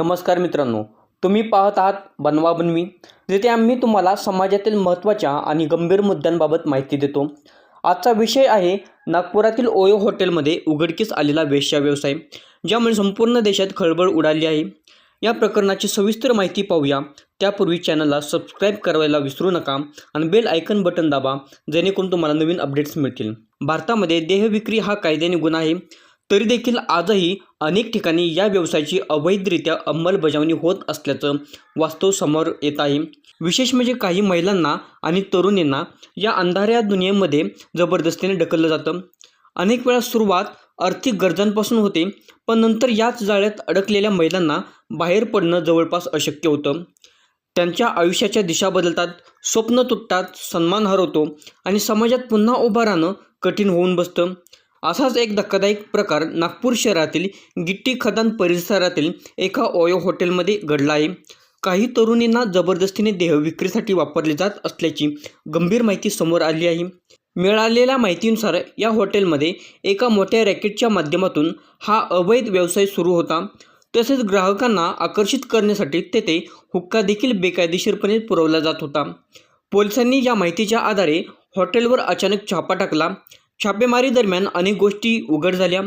नमस्कार मित्रांनो तुम्ही पाहत आहात बनवा बनवी. जिथे आम्ही तुम्हाला समाजातील महत्त्वाच्या आणि गंभीर मुद्द्यांबाबत माहिती देतो. आजचा विषय आहे नागपुरातील ओयो हॉटेलमध्ये उघडकीस आलेला वेश्या व्यवसाय ज्यामुळे संपूर्ण देशात खळबळ उडाली आहे. या प्रकरणाची सविस्तर माहिती पाहूया. त्यापूर्वी चॅनलला सबस्क्राईब करायला विसरू नका आणि बेल आयकन बटन दाबा जेणेकरून तुम्हाला नवीन अपडेट्स मिळतील. भारतामध्ये देहविक्री हा कायद्याने गुन्हा आहे. तरी देखील आजही अनेक ठिकाणी या व्यवसायाची अवैधरित्या अंमलबजावणी होत असल्याचं वास्तव समोर येत आहे. विशेष म्हणजे काही महिलांना आणि तरुणींना या अंधाऱ्या दुनियेमध्ये जबरदस्तीने ढकललं जातं. अनेक वेळा सुरुवात आर्थिक गरजांपासून होते पण नंतर याच जाळ्यात अडकलेल्या महिलांना बाहेर पडणं जवळपास अशक्य होतं. त्यांच्या आयुष्याच्या दिशा बदलतात स्वप्न तुटतात सन्मान हरवतो आणि समाजात पुन्हा उभं राहणं कठीण होऊन बसतं. असाच एक धक्कादायक प्रकार नागपूर शहरातील गिट्टी खदान परिसरातील एका ओयो हॉटेलमध्ये घडला आहे. काही तरुणींना जबरदस्तीने देहविक्रीसाठी वापरले जात असल्याची गंभीर माहिती समोर आली आहे. मिळालेल्या माहितीनुसार या हॉटेलमध्ये एका मोठ्या रॅकेटच्या माध्यमातून हा अवैध व्यवसाय सुरू होता. तसेच ग्राहकांना आकर्षित करण्यासाठी तेथे हुक्का देखील बेकायदेशीरपणे पुरवला जात होता. पोलिसांनी या माहितीच्या आधारे हॉटेलवर अचानक छापा टाकला. छापेमारी दरम्यान अनेक गोष्टी उघड झाल्या.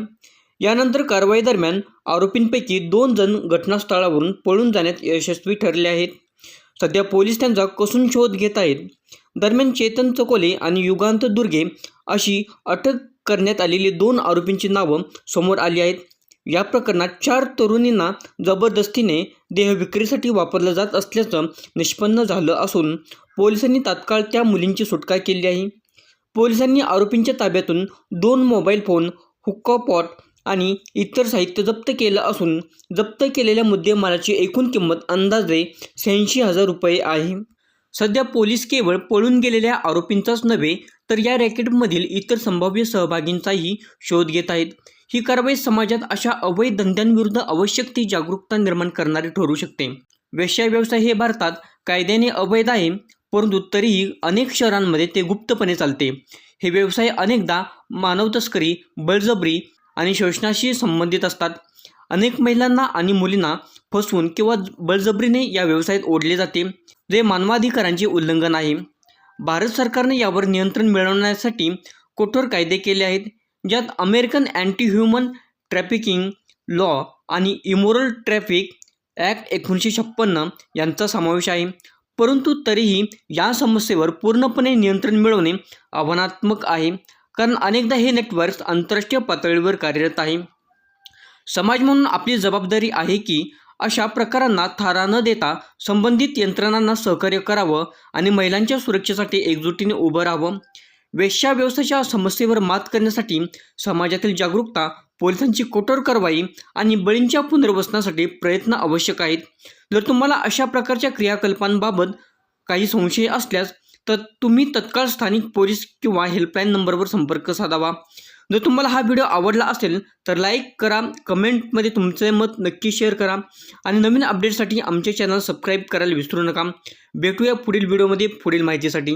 यानंतर कारवाई दरम्यान आरोपींपैकी दोन जण घटनास्थळावरून पळून जाण्यात यशस्वी ठरले आहेत. सध्या पोलीस त्यांचा कसून शोध घेत आहेत. दरम्यान चेतन चकोले आणि युगांत दुर्गे अशी अटक करण्यात आलेली दोन आरोपींची नावं समोर आली आहेत. या प्रकरणात चार तरुणींना जबरदस्तीने देहविक्रीसाठी वापरलं जात असल्याचं निष्पन्न झालं असून पोलिसांनी तात्काळ त्या मुलींची सुटका केली आहे. पोलिसांनी आरोपींच्या ताब्यातून दोन मोबाईल फोन हुक्का पॉट आणि इतर साहित्य जप्त केलं असून जप्त केलेल्या मुद्देमालाची एकूण किंमत अंदाजे शहाऐंशी हजार रुपये आहे. सध्या पोलीस केवळ पळून गेलेल्या आरोपींचाच नव्हे तर या रॅकेटमधील इतर संभाव्य सहभागींचाही शोध घेत आहेत. ही कारवाई समाजात अशा अवैध धंद्यांविरुद्ध आवश्यक ती जागरूकता निर्माण करणारी ठरू शकते. वेश्या व्यवसाय हे भारतात कायद्याने अवैध आहे. परंतु तरीही अनेक शहरांमध्ये ते गुप्तपणे चालते. हे व्यवसाय अनेकदा मानव तस्करी बळजबरी आणि शोषणाशी संबंधित असतात. अनेक महिलांना आणि मुलींना फसवून किंवा बळजबरीने या व्यवसायात ओढले जाते जे मानवाधिकारांचे उल्लंघन आहे. भारत सरकारने यावर नियंत्रण मिळवण्यासाठी कठोर कायदे केले आहेत ज्यात American anti human trafficking law आणि इमोरल ट्रॅफिक ॲक्ट एकोणीसशे छप्पन्न यांचा समावेश आहे. परंतु तरीही या समस्येवर पूर्णपणे नियंत्रण मिळवणे आव्हानात्मक आहे. कारण अनेकदा हे नेटवर्क्स आंतरराष्ट्रीय पातळीवर कार्यरत आहे. समाज म्हणून आपली जबाबदारी आहे की अशा प्रकारांना थारा न देता संबंधित यंत्रणांना सहकार्य करावं आणि महिलांच्या सुरक्षेसाठी एकजुटीने उभं राहावं. वेश्याव्यवस्थेच्या समस्येवर मात करण्यासाठी समाजातील जागरूकता पोलिसांची कठोर कारवाई आणि बळींच्या पुनर्वसनासाठी प्रयत्न आवश्यक आहेत. जर तुम्हाला अशा प्रकारच्या क्रियाकल्पांबाबत काही संशय असल्यास तर तुम्ही तत्काळ स्थानिक पोलीस किंवा हेल्पलाईन नंबरवर संपर्क साधावा. जर तुम्हाला हा व्हिडिओ आवडला असेल तर लाईक करा कमेंटमध्ये तुमचे मत नक्की शेअर करा आणि नवीन अपडेटसाठी आमचे चॅनल सबस्क्राईब करायला विसरू नका. भेटूया पुढील व्हिडिओमध्ये पुढील माहितीसाठी.